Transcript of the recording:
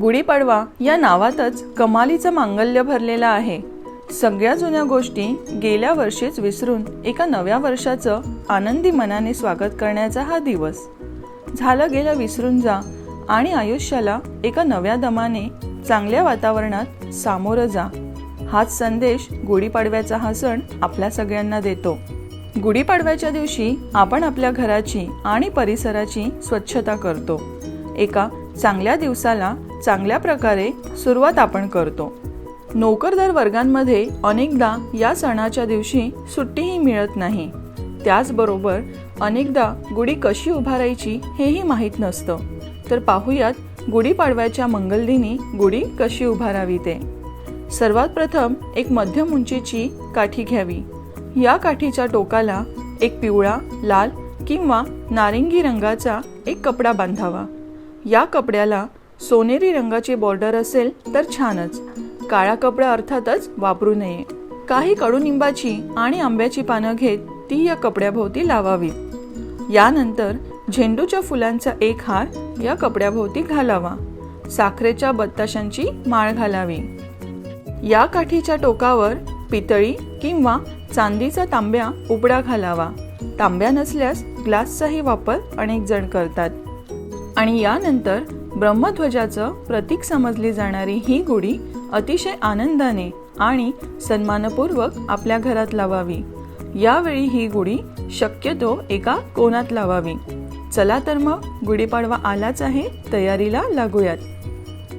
गुढीपाडवा या नावातच कमालीचं मांगल्य भरलेलं आहे. सगळ्या जुन्या गोष्टी गेल्या वर्षीच विसरून एका नव्या वर्षाचं आनंदी मनाने स्वागत करण्याचा हा दिवस. झालं गेलं विसरून जा आणि आयुष्याला एका नव्या दमाने चांगल्या वातावरणात सामोरं जा. हाच संदेश गुढीपाडव्याचा हा सण आपल्या सगळ्यांना देतो. गुढीपाडव्याच्या दिवशी आपण आपल्या घराची आणि परिसराची स्वच्छता करतो. एका चांगल्या दिवसाला चांगल्या प्रकारे सुरुवात आपण करतो. नोकरदार वर्गांमध्ये अनेकदा या सणाच्या दिवशी सुट्टीही मिळत नाही. त्याचबरोबर अनेकदा गुढी कशी उभारायची हेही माहीत नसतं. तर पाहूयात गुढीपाडव्याच्या मंगलदिनी गुढी कशी उभारावी ते. सर्वात प्रथम एक मध्यम उंचीची काठी घ्यावी. या काठीच्या टोकाला एक पिवळा लाल किंवा नारिंगी रंगाचा एक कपडा बांधावा. या कपड्याला सोनेरी रंगाची बॉर्डर असेल तर छानच. काळा कपडा अर्थातच वापरू नये. काही कडुनिंबाची आणि आंब्याची पानं घेत ती या कपड्याभोवती लावावीत यानंतर झेंडूच्या फुलांचा एक हार या कपड्याभोवती घालावा. साखरेच्या बत्ताशांची माळ घालावी. या काठीच्या टोकावर पितळी किंवा चांदीचा तांब्या उपडा घालावा. तांब्या नसल्यास ग्लासचाही वापर अनेक जण करतात. आणि यानंतर ब्रह्मध्वजाचं प्रतीक समजली जाणारी ही गुढी अतिशय आनंदाने आणि सन्मानपूर्वक आपल्या घरात लावावी. यावेळी ही गुढी शक्यतो एका कोणात लावावी. चला तर मग गुढीपाडवा आलाच आहे तयारीला लागूयात.